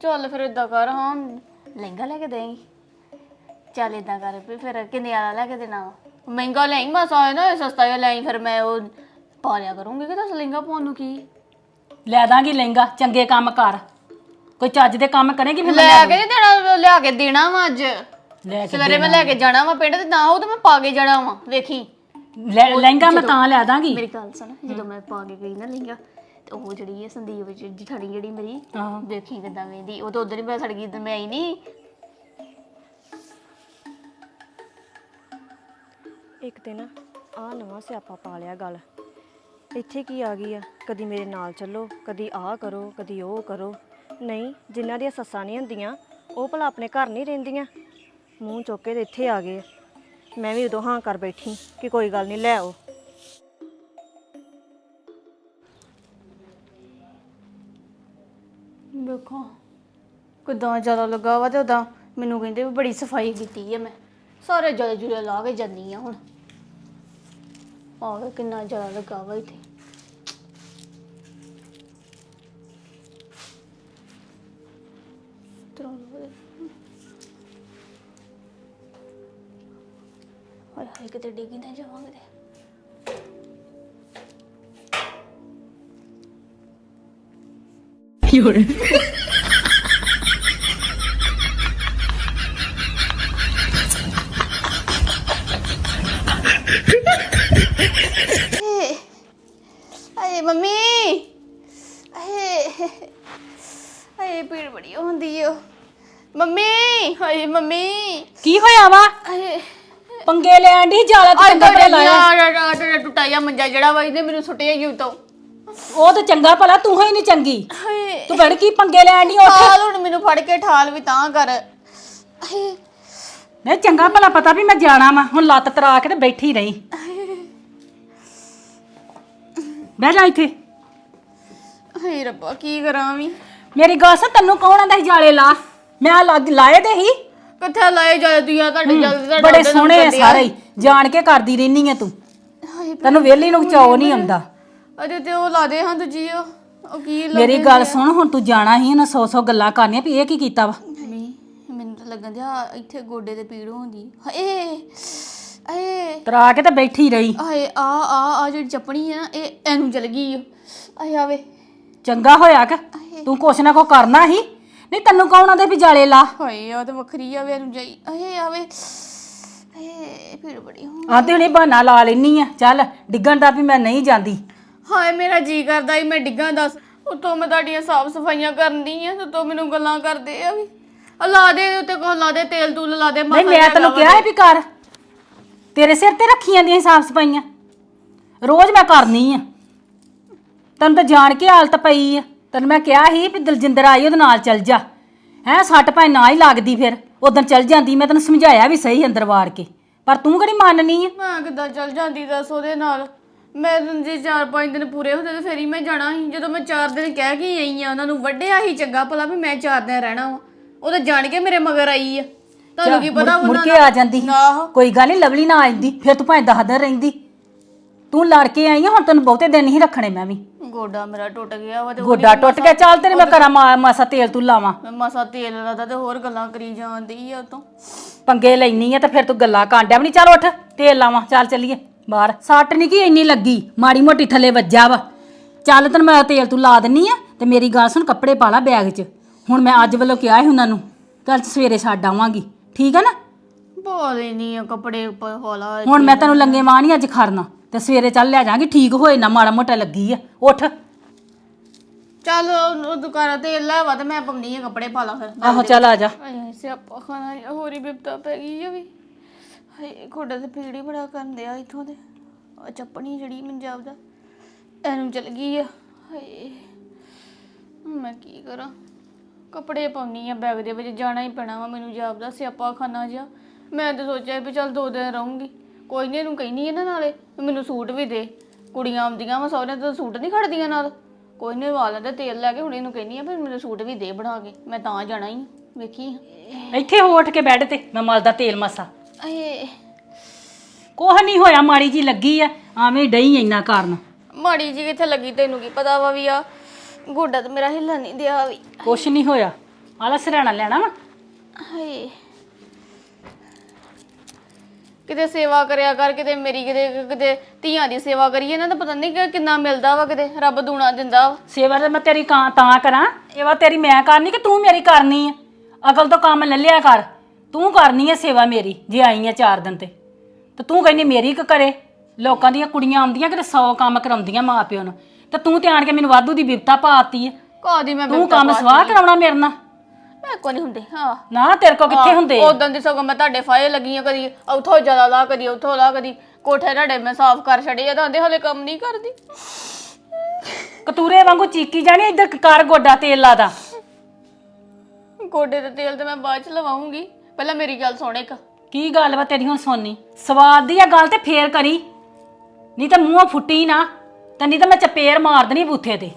ਚੱਲ ਫਿਰ ਇਦਾਂ ਕਰ ਹਾਂ ਲਹਿੰਗਾ ਲੈ ਕੇ ਦੇਂਗੀ। ਚੱਲ ਇਦਾਂ ਕਰ ਵੀ ਫਿਰ ਕਿੰਨੇ ਵਾਲਾ ਲੈ ਕੇ ਦੇਣਾ ਵਾ? ਮਹਿੰਗਾ ਲੈਂ ਮਸਾ ਆਇਆ ਨਾ ਸਸਤਾ ਜਿਹਾ ਲੈਂ ਫਿਰ ਮੈਂ ਉਹ ਪਾ ਲਿਆ ਕਰੂੰਗੀ ਕਿ ਦੱਸ ਲਹਿੰਗਾ ਪਾਉਣ ਨੂੰ ਕੀ? ਲੈ ਦਾਂਗੀ ਲਹਿੰਗਾ ਚੰਗੇ ਕੰਮ ਕਰ। ਕੋਈ ਚੱਜ ਦੇ ਕੰਮ ਕਰੇਗੀ ਫਿਰ ਲੈ ਕੇ ਨਹੀਂ ਦੇਣਾ ਲਿਆ ਕੇ ਦੇਣਾ ਵਾ ਅੱਜ। ਲੈ ਕੇ ਸਵੇਰੇ ਮੈਂ ਲੈ ਕੇ ਜਾਣਾ ਵਾ ਪਿੰਡ ਤੇ ਨਾ ਉਹ ਤਾਂ ਮੈਂ ਪਾ ਕੇ ਜਾਣਾ ਵਾ ਵੇਖੀ। ਲੈ- ਲਹਿੰਗਾ ਮੈਂ ਤਾਂ ਲੈ ਦਾਂਗੀ। ਮੇਰੀ ਗੱਲ ਸੁਣ ਜਦੋਂ ਮੈਂ ਪਾ ਕੇ ਗਈ ਨਾ ਲਹਿੰਗਾ ਤੇ ਉਹ ਜਿਹੜੀ ਹੈ ਸੰਦੀਪ ਵਿੱਚ ਜਠਾਣੀ ਜਿਹੜੀ ਮੇਰੀ ਹਾਂ। ਵੇਖੀ ਕਿਦਾਂ ਵੇਂਦੀ ਉਹ ਤਾਂ ਉਧਰ ਹੀ ਮੈਂ ਸੜ ਗਈ ਤੇ ਮੈਂ ਆਈ ਨਹੀਂ ਇੱਕ ਦਿਨ ਆ ਨਵਾਂ ਸਿਆਪਾ ਪਾ ਲਿਆ ਗੱਲ। ਇੱਥੇ ਕੀ ਆ ਗਈ ਆ? ਕਦੀ ਮੇਰੇ ਨਾਲ ਚੱਲੋ ਕਦੀ ਆਹ ਕਰੋ ਕਦੀ ਉਹ ਕਰੋ। ਨਹੀਂ ਜਿਨ੍ਹਾਂ ਦੀਆਂ ਸੱਸਾਂ ਨਹੀਂ ਹੁੰਦੀਆਂ ਉਹ ਭਲਾ ਆਪਣੇ ਘਰ ਨਹੀਂ ਰਹਿੰਦੀਆਂ। ਮੂੰਹ ਚੁੱਕ ਕੇ ਤੇ ਇੱਥੇ ਆ ਗਏ ਆ। ਮੈਂ ਵੀ ਉਦੋਂ ਹਾਂ ਕਰ ਬੈਠੀ ਕਿ ਕੋਈ ਗੱਲ ਨਹੀਂ ਲੈ ਆਓ। ਕਿਦਾਂ ਜ਼ਿਆਦਾ ਲੱਗਾ ਵਾ ਤੇ ਉਦਾਂ ਮੈਨੂੰ ਕਹਿੰਦੇ ਵੀ ਬੜੀ ਸਫ਼ਾਈ ਕੀਤੀ ਹੈ ਮੈਂ। ਸਾਰੇ ਜਲੇ ਜੁਲੇ ਲਾ ਕੇ ਜਾਂਦੀ ਆ ਹੁਣ। ਆਹ ਕਿੰਨਾ ਜ਼ਿਆਦਾ ਲੱਗਾ ਵਾ ਇੱਥੇ। ਹਾਏ ਹਾਏ, ਕਿਤੇ ਡਿੱਗੀ ਨਾ ਜਾਵਾਂਗੇ ਤੇ। ਆਏ ਮੰਮੀ ਆਏ ਆਏ ਪੀੜ ਬੜੀ ਹੁੰਦੀ ਓ ਮੰਮੀ ਹਾਏ ਮੰਮੀ। ਕੀ ਹੋਇਆ ਵਾ? ਪੰਗੇ ਲੈਣ ਦੀ ਜਾਲਾ ਤੇ ਚੰਗਾ ਭਲਾ ਲਾਇਆ। ਆ ਟੁੱਟਾਇਆ ਮੰਜਾ ਜਿਹੜਾ ਵਾ ਇਹਨੇ ਮੈਨੂੰ ਸੁੱਟਿਆ ਹੀ ਉਤੋਂ। ਉਹ ਤਾਂ ਚੰਗਾ ਭਲਾ ਤੂੰ ਹੀ ਨਹੀਂ ਚੰਗੀ। ਹਾਏ ਤੂੰ ਬੜ ਕੀ ਪੰਗੇ ਲੈਣ ਦੀ ਉੱਠ ਠਾਲ ਹੁਣ ਮੈਨੂੰ ਫੜ ਕੇ ਠਾਲ ਵੀ ਤਾਂ ਕਰ। ਨਹੀਂ ਚੰਗਾ ਭਲਾ ਪਤਾ ਵੀ ਮੈਂ ਜਾਣਾ ਵਾ ਹੁਣ ਲੱਤ ਤਰਾ ਕੇ ਤੇ ਬੈਠੀ ਰਹੀ। ਬਹਿ ਜਾ ਇੱਥੇ। ਹਾਏ ਰੱਬਾ ਕੀ ਕਰਾਂ ਵੀ? ਮੇਰੀ ਗੱਲ ਸੁਣ ਤੈਨੂੰ ਕੌਣ ਆਂਦਾ ਸੀ ਜਾਲੇ ਲਾ? ਮੈਂ ਲੱਗ ਲਾਏ ਦੇ ਹੀ ਕਿੱਥੇ ਲਾਏ ਜਾਏ ਦੁਨੀਆ ਤੁਹਾਡੇ ਜਲਦੀ ਤੁਹਾਡੇ ਬੜੇ ਸੋਹਣੇ ਆ। ਸਾਰੇ। ਹੀ, ਜਾਣ ਕੇ ਕਰਦੀ ਰਹਿਨੀ ਆ ਤੂੰ। ਹਾਏ ਤੈਨੂੰ ਵਿਹਲੀ ਨੂੰ ਚਾਅ ਨਹੀਂ ਆਉਂਦਾ। ਅਜੇ ਤੇ ਉਹ ਲਾ ਦੇ ਹਾਂ ਦੂਜੀ ਉਹ। ਉਹ ਕੀ ਲਾ ਮੇਰੀ ਗੱਲ ਸੁਣ ਹੁਣ ਤੂੰ ਜਾਣਾ ਹੀ ਨਾ ਸੌ ਸੌ ਗੱਲਾਂ ਕਰਨੀਆਂ ਵੀ ਇਹ ਕੀ ਕੀਤਾ ਵਾ? ਮੈਨੂੰ ਤਾਂ ਲੱਗਣ ਦਿਆ ਇੱਥੇ ਗੋਡੇ ਤੇ ਪੀੜ ਹੁੰਦੀ ਹਾਏ ਆਏ। ਤਰਾ ਕੇ ਤੇ ਬੈਠੀ ਰਹੀ। ਆਏ ਆ ਆ ਆ ਜਿਹੜੀ ਚੱਪਣੀ ਨਾ ਇਹ ਐਨੂੰ ਚਲ ਗਈ ਓ। ਆਏ ਆਵੇ। ਚੰਗਾ ਹੋਇਆ ਕਿ? ਤੂੰ ਕੁਛ ਨਾ ਕੋ ਕਰਨਾ ਹੀ। ਨਹੀਂ ਤੈਨੂੰ ਕੌਣ ਆਂਦੇ ਵੀ ਜਾਲੇ ਲਾ? ਹਾਏ ਆ ਤਾਂ ਵੱਖਰੀ ਆਵੇ ਐਨੂੰ ਜਾਈ। ਆਏ ਆਵੇ। ਆਏ ਪੀੜ ਬੜੀ ਹੋ ਆਂਦੇ ਹੁਣੇ ਬਹਾਨਾ ਲਾ ਲੈਨੀ ਆ। ਚੱਲ ਡਿੱਗਣ ਦਾ ਵੀ ਮੈਂ ਨਹੀਂ ਜਾਂਦੀ। ਹਾਏ ਮੇਰਾ ਜੀ ਕਰਦਾ ਹੀ ਮੈਂ ਡਿੱਗਾਂ ਦੱਸ। ਉਤੋਂ ਮੈਂ ਤੁਹਾਡੀਆਂ ਸਾਫ਼ ਸਫਾਈਆਂ ਕਰਨੀ ਆ ਤੇ ਤੂੰ ਮੈਨੂੰ ਗੱਲਾਂ ਕਰਦੇ ਆ ਵੀ। ਆ ਲਾ ਦੇ ਇਹਦੇ ਉੱਤੇ ਕੋ ਲਾ ਦੇ ਤੇਲ ਤੂਲ ਲਾ ਦੇ ਨਹੀਂ ਮੈਂ ਤੈਨੂੰ ਕਿਹਾ ਹੈ ਵੀ ਕਰ। ਤੇਰੇ ਸਿਰ ਤੇ ਰੱਖੀਆਂ ਦੀਆਂ ਸਾਫ਼ ਸਫਾਈਆਂ ਰੋਜ਼ ਮੈਂ ਕਰਨੀ ਆ। ਤੈਨੂੰ ਤਾਂ ਜਾਣ ਕੇ ਹਾਲਤ ਪਈ ਆ। ਤੈਨੂੰ ਮੈਂ ਕਿਹਾ ਸੀ ਵੀ ਦਲਜਿੰਦਰ ਆਈ, ਉਹਦੇ ਨਾਲ ਚੱਲ ਜਾ। ਹੈ, ਸੱਟ ਭਾਵੇਂ ਨਾ ਹੀ ਲੱਗਦੀ ਫਿਰ। ਉਦੋਂ ਚੱਲ ਜਾਂਦੀ, ਮੈਂ ਤੈਨੂੰ ਸਮਝਾਇਆ ਵੀ ਸਹੀ ਅੰਦਰ ਵਾੜ ਕੇ। ਪਰ ਤੂੰ ਕਿਹੜੀ ਮੰਨਨੀ ਆ? ਮੈਂ ਕਿੱਦਾਂ ਚੱਲ ਜਾਂਦੀ ਦੱਸ ਉਹਦੇ ਨਾਲ? ਮੈਂ ਜੇ 4-5 ਦਿਨ ਪੂਰੇ ਹੁੰਦੇ ਤੇ ਫੇਰ ਹੀ ਮੈਂ ਜਾਣਾ ਸੀ। ਜਦੋਂ ਮੈਂ 4 ਦਿਨ ਕਹਿ ਕੇ ਆਈ ਆ, ਉਹਨਾਂ ਨੂੰ ਵੱਡਿਆ ਹੀ ਚੰਗਾ ਭਲਾ ਵੀ ਮੈਂ 4 ਦਿਨ ਰਹਿਣਾ ਵਾ। ਉਹ ਤਾਂ ਜਾਣ ਕੇ ਮੇਰੇ ਮਗਰ ਆਈ ਆ। ਤੁਹਾਨੂੰ ਕੀ ਪਤਾ ਮੁੜ ਉਹਨਾਂ ਕੇ ਆ ਜਾਂਦੀ। ਕੋਈ ਗੱਲ ਨਹੀਂ ਲਵਲੀ ਨਾ ਆਂਦੀ ਫਿਰ ਤੂੰ ਭਾਵੇਂ ਦਸ ਦਿਨ ਰਹਿੰਦੀ। ਤੂੰ ਲੜ ਕੇ ਆਈ ਆ ਹੁਣ ਤੈਨੂੰ ਬਹੁਤੇ ਦਿਨ ਨਹੀਂ ਰੱਖਣੇ ਮੈਂ ਵੀ। ਗੋਡਾ ਮੇਰਾ ਟੁੱਟ ਗਿਆ ਵਾ ਤੇ ਉਹ ਗੋਡਾ ਟੁੱਟ ਗਿਆ ਚੱਲ ਤੇਰੇ ਮੈਂ ਕਰਾਂ ਮਾ- ਮਾਸਾ ਤੇਲ ਤੂੰ ਲਾਵਾਂ। ਮੈਂ ਮਸਾ ਤੇਲ ਲਾਦਾ ਤੇ ਹੋਰ ਗੱਲਾਂ ਕਰੀ ਜਾਂਦੀ ਆ ਉਤੋਂ ਪੰਗੇ ਲੈਣੀ ਆ ਤੇ ਫਿਰ ਤੂੰ ਗੱਲਾਂ ਕਾਂਡਿਆ ਵੀ ਨਹੀਂ ਚੱਲ ਉੱਠ ਤੇਲ ਲਾਵਾਂ ਚੱਲ ਚੱਲੀਏ ਬਾਹਰ। ਸੱਟ ਨਹੀਂ ਕੀ ਇੰਨੀ ਲੱਗੀ ਮਾੜੀ ਮੋਟੀ ਥੱਲੇ ਵੱਜਾ ਵਾ। ਚੱਲ ਤੈਨੂੰ ਮੈਂ ਤੇਲ ਤੂੰ ਲਾ ਦਿੰਨੀ ਆ ਤੇ ਮੇਰੀ ਗੱਲ ਸੁਣ ਕੱਪੜੇ ਪਾ ਲਾ ਬੈਗ 'ਚ। ਹੁਣ ਮੈਂ ਅੱਜ ਵੱਲੋਂ ਕਿਹਾ ਸੀ ਉਹਨਾਂ ਨੂੰ ਕੱਲ ਸਵੇਰੇ ਛੱਡ ਆਵਾਂਗੀ। ਠੀਕ ਆ ਨਾ? ਬਹੁਤ ਨਹੀਂ ਆ ਕੱਪੜੇ ਉੱਪਰ ਹੌਲਾ ਹੁਣ ਮੈਂ ਤੈਨੂੰ ਲੰਗੇ ਮਾਂ ਨਹੀਂ ਅੱਜ ਖੜਨਾ। ਤੇ ਸਵੇਰੇ ਚੱਲ ਲੈ ਜਾਾਂਗੀ ਠੀਕ ਹੋਏ ਨਾ ਮਾੜਾ ਮੋਟਾ ਲੱਗੀ ਆ। ਉੱਠ। ਚੱਲ ਉਹ ਉਹ ਦੁਕਾਨਾਂ ਤੇ ਲੈ ਵਾ ਤੇ ਮੈਂ ਆ ਕੱਪੜੇ ਪਾ ਲਾ ਫਿਰ। ਆਹੋ ਚੱਲ ਆ ਜਾ। ਆਏ ਸਿਆਪਾ ਖਾਣਾ ਹੋਰ ਹੀ ਬਿਪਤਾ ਪੈ ਗਈ ਆ ਵੀ। ਹਾਏ ਗੋਡਾ ਤੇ ਪੀੜ ਹੀ ਬੜਾ ਕਰਨ ਦਿਆ ਇਥੋਂ ਦੇ। ਆ ਚੱਪਣੀ ਜਿਹੜੀ ਪੰਜਾਬ ਦਾ ਐਨੂੰ ਚਲ ਗਈ ਆ। ਹਾਏ ਮੈਂ ਕੀ ਕਰਾਂ? ਕੱਪੜੇ ਪਾਉਣੀ ਆ ਬੈਗ ਦੇ ਵਿੱਚ ਜਾਣਾ ਹੀ ਪੈਣਾ ਵਾ ਮੈਨੂੰ ਜਾਪਦਾ ਸਿਆਪਾ ਖਾਨਾ ਜਿਹਾ। ਮੈਂ ਤਾਂ ਸੋਚਿਆ ਵੀ ਚੱਲ ਦੋ ਦਿਨ ਰਹੂੰਗੀ। ਕੋਈ ਨਹੀਂ ਇਹਨੂੰ ਕਹਿਨੀ ਇਹਨਾਂ ਨਾਲੇ ਵੀ ਮੈਨੂੰ ਸੂਟ ਵੀ ਦੇ। ਕੁੜੀਆਂ ਆਉਂਦੀਆਂ ਵਾ ਸਹੁਰਿਆਂ ਤੋਂ ਸੂਟ ਨਹੀਂ ਖੜਦੀਆਂ ਨਾਲ? ਕੋਈ ਨਹੀਂ ਵਾਲਾਂ ਦਾ ਤੇਲ ਲੈ ਕੇ ਹੁਣ ਇਹਨੂੰ ਕਹਿਨੀ ਆ ਵੀ ਮੈਨੂੰ ਸੂਟ ਵੀ ਦੇ ਬਣਾ ਕੇ। ਮੈਂ ਤਾਂ ਜਾਣਾ ਹੀ ਆ। ਵੇਖੀ ਇੱਥੇ ਹੋ ਉੱਠ ਕੇ ਬੈੱਡ ਤੇ ਮੈਂ ਮਲਦਾ ਤੇਲ ਮਸਾ। ਏ ਕੋਹ ਨਹੀਂ ਹੋਇਆ ਮਾੜੀ ਜੀ ਲੱਗੀ ਆ ਆਵੇਂ ਡਈ ਇੰਨਾ ਕਾਰਨ। ਮਾੜੀ ਜੀ ਕਿੱਥੇ ਲੱਗੀ ਤੈਨੂੰ ਕੀ ਪਤਾ ਵਾ ਵੀ ਆ ਗੋਡਾ ਤੇ ਮੇਰਾ ਹਿੱਲਣ ਨਹੀਂ ਦਿਆ ਵੀ। ਕੁਛ ਨਹੀਂ ਹੋਇਆ। ਆਲਾ ਸਰਾਣਾ ਲੈਣਾ ਵਾ। ਹਾਏ। ਕਿਤੇ ਸੇਵਾ ਕਰਿਆ ਕਰ ਕਿਤੇ ਮੇਰੀ ਕਿਤੇ ਕਿਤੇ ਧੀਆਂ ਦੀ ਸੇਵਾ ਕਰੀਏ ਇਹਨਾਂ ਦਾ ਪਤਾ ਨਹੀਂ ਕਿ ਕਿੰਨਾ ਮਿਲਦਾ ਵਾ ਕਿਤੇ ਰੱਬ ਦੂਣਾ ਦਿੰਦਾ ਵਾ। ਸੇਵਾ ਤਾਂ ਮੈਂ ਤੇਰੀ ਕਾਂ ਤਾਂ ਕਰਾਂ। ਸੇਵਾ ਤੇਰੀ ਮੈਂ ਕਰਨੀ ਕਿ ਤੂੰ ਮੇਰੀ ਕਰਨੀ ਆ? ਅਕਲ ਤੋਂ ਕੰਮ ਲੈ ਲਿਆ ਕਰ। ਤੂੰ ਕਰਨੀ ਆ ਸੇਵਾ ਮੇਰੀ ਜੇ ਆਈ ਆ ਚਾਰ ਦਿਨ ਤੇ। ਤੇ ਤੂੰ ਕਹਿੰਦੀ ਮੇਰੀ ਕਿ ਕਰੇ। ਲੋਕਾਂ ਦੀਆਂ ਕੁੜੀਆਂ ਆਉਂਦੀਆਂ ਕਿਤੇ 100 ਕੰਮ ਕਰਾਉਂਦੀਆਂ ਮਾਂ ਪਿਓ ਨੂੰ। ਤੇ ਤੂੰ ਤੇ ਆਣ ਕੇ ਮੈਨੂੰ ਵਾਧੂ ਦੀ ਬਿਪਤਾ ਪਾਤੀ ਆ ਕਾਦੀ ਮੈਂ ਤੂੰ ਕੰਮ ਸਵਾਹ ਕਰਾਉਣਾ ਮੇਰੇ ਨਾਲ? ਮੈਂ ਕੋ ਨਹੀਂ ਹੁੰਦੇ ਹਾਂ। ਨਾ ਤੇਰੇ ਕੋ ਕਿੱਥੇ ਹੁੰਦੇ? ਉਦੋਂ ਦੀ ਸਗੋਂ ਮੈਂ ਤੁਹਾਡੇ ਫਾਇਲ ਲੱਗੀਆਂ ਕਦੀ ਉੱਥੋਂ ਜ਼ਿਆਦਾ ਲਾ ਕਦੀ ਉੱਥੋਂ ਲਾ ਕਦੀ। ਕੋਠੇ ਤੁਹਾਡੇ ਮੈਂ ਸਾਫ਼ ਕਰ ਛੜੇ ਆ ਤਾਂ ਆਂਦੇ ਹਲੇ ਕੰਮ ਨਹੀਂ ਕਰਦੀ। ਕਤੂਰੇ ਵਾਂਗੂ ਚੀਕੀ ਜਾਣੀ ਇੱਧਰ ਕਰ ਗੋਡਾ ਤੇਲ ਲਾਦਾ। ਗੋਡੇ ਦੇ ਤੇਲ ਤੇ ਮੈਂ ਬਾਅਦ ਚ ਲਵਾਉਂਗੀ। ਪਹਿਲਾਂ ਮੇਰੀ ਗੱਲ ਸੁਣ ਇੱਕ। ਕੀ ਗੱਲ ਵਾ ਤੇਰੀ ਹੁਣ ਸੋਨੀ ਸਵਾਦ ਦੀ ਆ ਗੱਲ ਤੇ ਫੇਰ ਕਰੀ। ਨਹੀਂ ਤਾਂ ਮੂੰਹੋਂ ਫੁੱਟੀ ਨਾ। ਤੇ ਨਹੀਂ ਤਾਂ ਮੈਂ ਚਪੇੜ ਮਾਰ ਦੇਣੀ ਬੂਥੇ ਤੇ।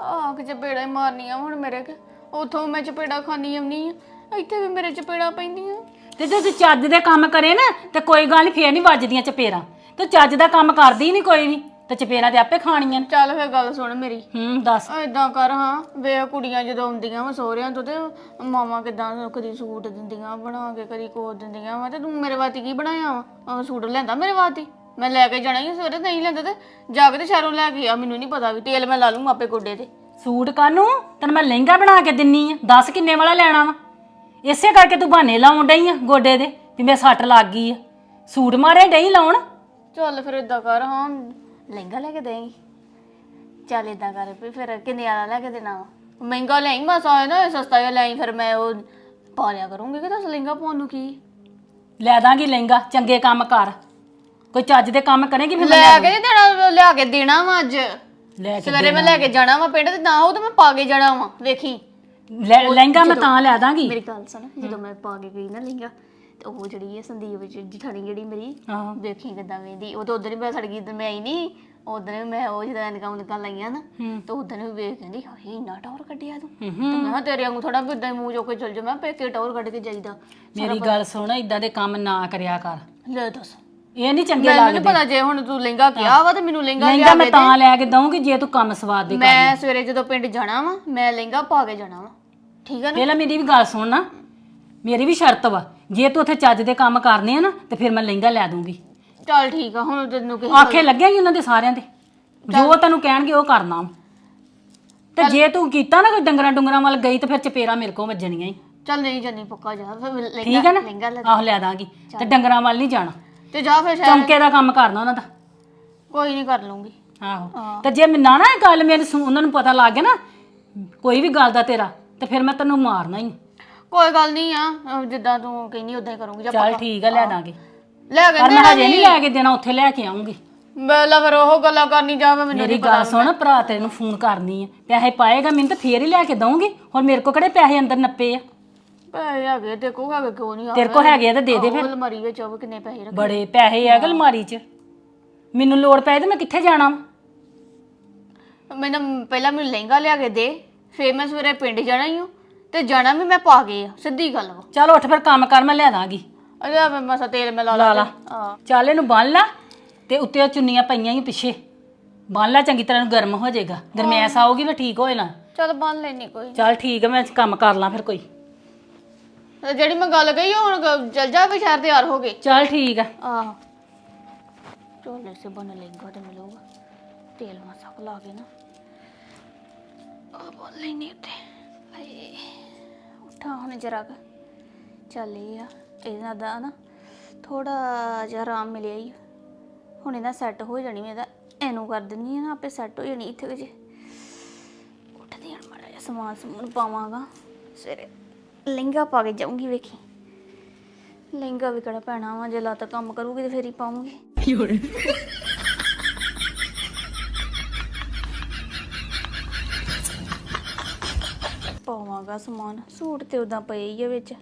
ਆਹ ਕਿ ਚਪੇੜਾ ਹੀ ਮਾਰਨੀਆਂ ਹੁਣ ਮੇਰੇ ਕੇ। ਉਥੋਂ ਮੈਂ ਚਪੇੜਾ ਖਾਣੀ ਆਉਣੀ ਆ ਇੱਥੇ ਵੀ ਮੇਰੇ ਚਪੇੜਾ ਪੈਂਦੀਆਂ। ਤੇ ਜੇ ਤੂੰ ਚੱਜ ਦੇ ਕੰਮ ਕਰੇ ਨਾ ਤੇ ਕੋਈ ਗੱਲ ਨਹੀਂ ਫੇਰ ਨਹੀਂ ਵੱਜਦੀਆਂ ਚਪੇੜਾਂ। ਤੂੰ ਚੱਜ ਦਾ ਕੰਮ ਕਰਦੀ ਨਹੀਂ ਕੋਈ ਵੀ ਤੇ ਚਪੇੜਾਂ ਤੇ ਆਪੇ ਖਾਣੀਆਂ ਨੇ। ਚੱਲ ਫੇਰ ਗੱਲ ਸੁਣ ਮੇਰੀ। ਹੂੰ ਦੱਸ। ਏਦਾਂ ਕਰ ਹਾਂ ਵੇ ਕੁੜੀਆਂ ਜਦੋਂ ਆਉਂਦੀਆਂ ਵਾ ਸਹੁਰਿਆਂ ਤੋਂ ਤੇ ਮਾਵਾਂ ਕਿਦਾਂ ਕਦੀ ਸੂਟ ਦਿੰਦੀਆਂ ਬਣਾ ਕੇ ਕਦੀ ਕੋਟ ਦਿੰਦੀਆਂ ਵਾ ਤੇ ਤੂੰ ਮੇਰੇ ਵਾਸਤੇ ਕੀ ਬਣਾਇਆ ਵਾ? ਆਹ ਸੂਟ ਲੈਂਦਾ ਮੇਰੇ ਵਾਸਤੇ? ਮੈਂ ਲੈ ਕੇ ਜਾਣਾ ਹੀ ਆ ਸਵੇਰੇ ਨਹੀਂ ਲੈਂਦਾ ਤੇ ਜਾ ਕੇ ਤੇ ਸ਼ਹਿਰੋਂ ਲੈ ਕੇ ਆ ਮੈਨੂੰ ਨਹੀਂ ਪਤਾ ਵੀ ਤੇਲ ਮੈਂ ਲਾ ਲੂੰ ਆਪੇ ਗੋਡੇ ਤੇ। ਸੂਟ ਕਾਨੂੰ? ਤੈਨੂੰ ਮੈਂ ਲਹਿੰਗਾ ਬਣਾ ਕੇ ਦਿੰਨੀ ਆ ਦੱਸ ਕਿੰਨੇ ਵਾਲਾ ਲੈਣਾ ਵਾ? ਇਸੇ ਕਰਕੇ ਤੂੰ ਬਹਾਨੇ ਲਾਉਣ ਡਈ ਆ ਗੋਡੇ ਦੇ ਵੀ ਮੇਰੇ ਸੱਟ ਲੱਗ ਗਈ ਆ। ਸੂਟ ਮਾਰੇ ਡਈ ਲਾਉਣ? ਚੱਲ ਫਿਰ ਏਦਾਂ ਕਰ ਹਾਂ। ਲਹਿੰਗਾ ਲੈ ਕੇ ਦੇਂਗੀ। ਚੱਲ ਏਦਾਂ ਕਰ ਵੀ ਫਿਰ ਕਿੰਨੇ ਵਾਲਾ ਲੈ ਕੇ ਦੇਣਾ ਵਾ? ਮਹਿੰਗਾ ਲੈਂ ਮਸਾ ਆਇਆ ਨਾ ਸਸਤਾ ਜਿਹਾ ਲੈਂ ਫਿਰ ਮੈਂ ਉਹ ਪਾ ਲਿਆ ਕਰੂੰਗੀ ਕਿ ਦੱਸ ਲਹਿੰਗਾ ਪਾਉਣ ਨੂੰ ਕੀ? ਲੈ ਦਾਂਗੀ ਲਹਿੰਗਾ ਚੰਗੇ ਕੰਮ ਕਰ। ਕੋਈ ਚੱਜ ਦੇ ਕੰਮ ਕਰੇਗੀ ਫਿਰ ਮੈਂ ਲੈ ਕੇ ਦੇਣਾ ਲਿਆ ਕੇ ਦੇਣਾ ਵਾ ਅੱਜ। ਲੈ ਕੇ ਸਵੇਰੇ ਮੈਂ ਲੈ ਕੇ ਜਾਣਾ ਵਾ ਪਿੰਡ ਤੇ ਨਾ ਉਹ ਤਾਂ ਮੈਂ ਪਾ ਕੇ ਜਾਣਾ ਵਾ ਵੇਖੀ। ਲੈ- ਲਹਿੰਗਾ ਮੈਂ ਤਾਂ ਲੈ ਦਾਂਗੀ। ਮੇਰੀ ਗੱਲ ਸੁਣ ਜਦੋਂ ਮੈਂ ਪਾ ਕੇ ਗਈ ਨਾ ਲਹਿੰਗਾ ਤੇ ਉਹ ਜਿਹੜੀ ਹੈ ਸੰਦੀਪ ਵਿੱਚ ਜਠਾਣੀ ਜਿਹੜੀ ਮੇਰੀ ਆਹੋ ਵੇਖੀ ਕਿਦਾਂ ਵੇਂਦੀ ਉਹ ਤਾਂ ਉਧਰ ਹੀ ਮੈਂ ਸੜ ਗਈ ਤੇ ਮੈਂ ਆਈ ਨਹੀਂ ਉਧਰ ਮੈਂ ਉਹ ਜਿਹੜਾ ਐਨਕਾਂ ਉਨਕਾਂ ਲਾਈਆਂ ਨਾ ਹੂੰ। ਤੇ ਉਧਰ ਵੀ ਵੇਖ ਕਹਿੰਦੀ ਹਾਏ ਇੰਨਾ ਟੌਰ ਕੱਢਿਆ ਤੂੰ। ਹੂੰ ਤੇ ਮੈਂ ਕਿਹਾ ਤੇਰੇ ਵਾਂਗੂ ਥੋੜਾ ਵੀ ਇਦਾਂ ਮੂੰਹ ਜੋ ਕੇ ਚਲ ਜਾ ਮੈਂ ਪੇਕੇ ਟੌਰ ਕੱਢ ਕੇ ਜਾਈਦਾ। ਮੇਰੀ ਗੱਲ ਸੁਣ ਇਦਾਂ ਦੇ ਕੰਮ ਨਾ ਕਰਿਆ ਕਰ। ਲੈ ਦੱਸ। ਇਹ ਨਹੀਂ ਚੰਗੇ ਮੈਨੂੰ ਨਹੀਂ ਲੱਗਦੇ। ਪਤਾ ਜੇ ਹੁਣ ਤੂੰ ਲਹਿੰਗਾ ਕਿਹਾ ਵਾ ਤੇ ਮੈਨੂੰ ਲਹਿੰਗਾ ਲਹਿੰਗਾ ਲਿਆ ਮੈਂ ਕੇ ਤਾਂ ਲੈ ਕੇ ਦਊਂਗੀ ਜੇ ਤੂੰ ਕੰਮ ਸਵਾਦ ਦੇ ਕਰ ਮੈਂ ਸਵੇਰੇ ਜਦੋਂ ਪਿੰਡ ਜਾਣਾ ਵਾ ਮੈਂ ਲਹਿੰਗਾ ਪਾ ਕੇ ਜਾਣਾ ਵਾ। ਠੀਕ ਹੈ ਨਾ? ਪਹਿਲਾਂ ਮੇਰੀ ਵੀ ਗੱਲ ਸੁਣ ਨਾ। ਮੇਰੀ ਵੀ ਸ਼ਰਤ ਵਾ। ਜੇ ਤੂੰ ਉੱਥੇ ਚੱਜ ਦੇ ਕੰਮ ਕਰਨੇ ਆ ਨਾ ਤੇ ਫਿਰ ਮੈਂ ਲਹਿੰਗਾ ਲੈ ਦੂੰਗੀ ਚੱਲ ਠੀਕ ਆ ਹੁਣ ਤੈਨੂੰ ਕਿਸੇ ਆਖੇ ਲੱਗੇਗੀ ਉਹਨਾਂ ਦੇ ਸਾਰਿਆਂ ਦੇ। ਜੋ ਤੈਨੂੰ ਕਹਿਣਗੇ ਉਹ ਕਰਨਾ ਵਾ। ਤੇ ਜੇ ਤੂੰ ਕੀਤਾ ਨਾ ਕੋਈ ਡੰਗਰਾਂ ਡੁੰਗਰਾਂ ਵੱਲ ਗਈ ਤੇ ਫਿਰ ਚਪੇਰਾ ਮੇਰੇ ਕੋਲ ਵੱਜਣੀਆਂ ਹੀ। ਚੱਲ ਨਹੀਂ ਜਾਨੀ ਪੱਕਾ ਜਾ। ਫਿਰ ਲਹਿੰਗਾ ਠੀਕ ਹੈ ਨਾ? ਲਹਿੰਗਾ ਲੈ ਆਹ ਲੈ ਦਾਂਗੀ। ਤੇ ਡੰਗਰਾਂ ਵੱਲ ਨਹੀਂ ਜਾਣਾ। ਤੇ ਜਾ ਫਿਰ ਸ਼ਾਇਦ ਚੌਂਕੇ ਦਾ ਕੰਮ ਕਰਨਾ ਉਹਨਾਂ ਦਾ। ਕੋਈ ਨਹੀਂ ਕਰ ਲੂੰਗੀ। ਆਹੋ। ਤੇ ਜੇ ਮੈਂ ਨਾ ਨਾ ਇਹ ਗੱਲ ਮੇਰੇ ਸੁ- ਉਹਨਾਂ ਨੂੰ ਪਤਾ ਲੱਗ ਗਿਆ ਨਾ ਕੋਈ ਵੀ ਗੱਲ ਦਾ ਤੇਰਾ ਤੇ ਫਿਰ ਮੈਂ ਤੈਨੂੰ ਮਾਰਨਾ ਹੀ ਕੋਈ ਗੱਲ ਨਹੀਂ ਆ ਅਹ ਜਿੱਦਾਂ ਤੂੰ ਕਹਿੰਦੀ ਉਦਾਂ ਹੀ ਕਰੂੰਗੀ ਜਾ ਚੱਲ ਠੀਕ ਆ ਲੈ ਦਾਂਗੇ। ਲੈ ਕੇ ਪਰ ਮੈਂ ਹਜੇ ਨਹੀਂ। ਲੈ ਕੇ ਦੇਣਾ ਉੱਥੇ ਲੈ ਕੇ ਆਉਂਗੀ ਬੈਲਾ ਫਿਰ ਉਹ ਗੱਲਾਂ ਕਰਨੀ ਜਾਵੇ ਮੈਨੂੰ ਮੇਰੀ ਗੱਲ ਸੁਣ ਭਰਾ ਤੇਰੇ ਨੂੰ ਫੋਨ ਕਰਨੀ ਆ। ਪੈਸੇ ਪਾਏਗਾ ਮੈਨੂੰ ਤਾਂ ਫੇਰ ਹੀ ਲੈ ਕੇ ਦਊਂਗੀ। ਹੁਣ ਮੇਰੇ ਕੋ ਕਿਹੜੇ ਪੈਸੇ ਅੰਦਰ ਨੱਪੇ ਆ? ਪੈਸੇ ਹੈਗੇ ਤੇ ਕੋ ਹੈਗੇ ਕਿਉਂ ਨਹੀਂ ਤੇਰੇ ਕੋ ਹੈਗੇ ਆ ਤਾਂ ਦੇ ਦੇ ਉਹ ਅਲਮਾਰੀ ਵਿੱਚ ਉਹ ਕਿੰਨੇ ਪੈਸੇ ਰੱਖ। ਬੜੇ ਪੈਸੇ ਆ ਗਲਮਾਰੀ 'ਚ। ਮੈਨੂੰ ਲੋੜ ਪਏ ਤੇ ਮੈਂ ਕਿੱਥੇ ਜਾਣਾ ਵਾ? ਮੈਨੂੰ ਪਹਿਲਾਂ ਮੈਨੂੰ ਲਹਿੰਗਾ ਲਿਆ ਕੇ ਦੇ ਫੇਰ ਮੈਂ ਸਵੇਰੇ ਪਿੰਡ ਜਾਣਾ ਹੀ ਹਾਂ ਤੇ ਜਾਣਾ ਵੀ ਮੈਂ ਪਾ ਗਏ ਆ ਸਿੱਧੀ ਗੱਲ ਵਾ। ਚੱਲ ਉੱਠ ਫਿਰ ਕੰਮ ਕਰ ਮੈਂ ਲੈ ਦਾਂਗੀ। ਅਜਾ ਮੈਂ ਮਸਾ ਤੇਲ ਮੈਂ ਲਾ ਲਾ ਹਾਂ। ਚੱਲ ਇਹਨੂੰ ਬੰਨ ਲਾ ਤੇ ਉੱਤੇ ਉਹ ਚੁੰਨੀਆਂ ਪਈਆਂ ਹੀ ਪਿੱਛੇ। ਬੰਨ ਲਾ ਚੰਗੀ ਤਰ੍ਹਾਂ ਇਹਨੂੰ ਗਰਮ ਹੋ ਜਾਏਗਾ। ਗਰਮੈਸ ਆਊਗੀ ਫਿਰ ਠੀਕ ਹੋਏ ਨਾ ਚੱਲ ਬੰਨ ਲੈਣੀ ਕੋਈ ਚੱਲ ਠੀਕ ਆ ਮੈਂ ਕੰਮ ਕਰ ਲਾਂ ਫਿਰ ਕੋਈ। ਤੇ ਜਿਹੜੀ ਮੈਂ ਗੱਲ ਕਹੀ ਉਹ ਹੁਣ ਗ- ਚੱਲ ਜਾ ਵੀ ਸ਼ਹਿਰ ਤਿਆਰ ਹੋ ਗਏ ਚੱਲ ਠੀਕ ਆ। ਆਹ। ਚੋਲੇ ਸੇ ਬਨ ਲਹਿੰਗਾ ਤੇ ਮਿਲੂਗਾ। ਤੇਲ ਮਾਸਾ ਕੁ ਲਾ ਕੇ ਨਾ। ਆ ਬੋਲ ਲੈਣੀ ਉੱਤੇ ਹਾਏ ਉਠਾ ਹੁਣ ਜਰਾ ਕੁ। ਚੱਲ ਇਹ ਆ ਇਹਨਾਂ ਦਾ ਨਾ ਥੋੜਾ ਜਿਹਾ ਆਰਾਮ ਮਿਲਿਆ ਹੀ। ਹੁਣ ਇਹਦਾ ਸੈੱਟ ਹੋ ਜਾਣੀ ਮੈਂ ਇਹਦਾ ਇਹਨੂੰ ਕਰ ਦਿੰਨੀ ਆ ਨਾ ਆਪੇ ਸੈੱਟ ਹੋ ਜਾਣੀ ਇੱਥੇ ਉੱਠਦੀ ਹਾਂ ਮਾੜਾ ਜਿਹਾ ਸਮਾਨ ਸਮੂਨ ਪਾਵਾਂਗਾ। ਸਵੇਰੇ ਲਹਿੰਗਾ ਪਾ ਕੇ ਜਾਊਂਗੀ ਵੇਖੀ। ਲਹਿੰਗਾ ਵੀ ਕਿਹੜਾ ਪੈਣਾ ਵਾ, ਜੇ ਲੱਤ ਕੰਮ ਕਰੂਗੀ ਤੇ ਫੇਰ ਹੀ ਪਾਉਂਗੀ ਪਾਵਾਂਗਾ ਸਮਾਨ, ਸੂਟ ਤੇ ਉਦਾਂ ਪਏ ਹੀ ਆ ਵਿੱਚ।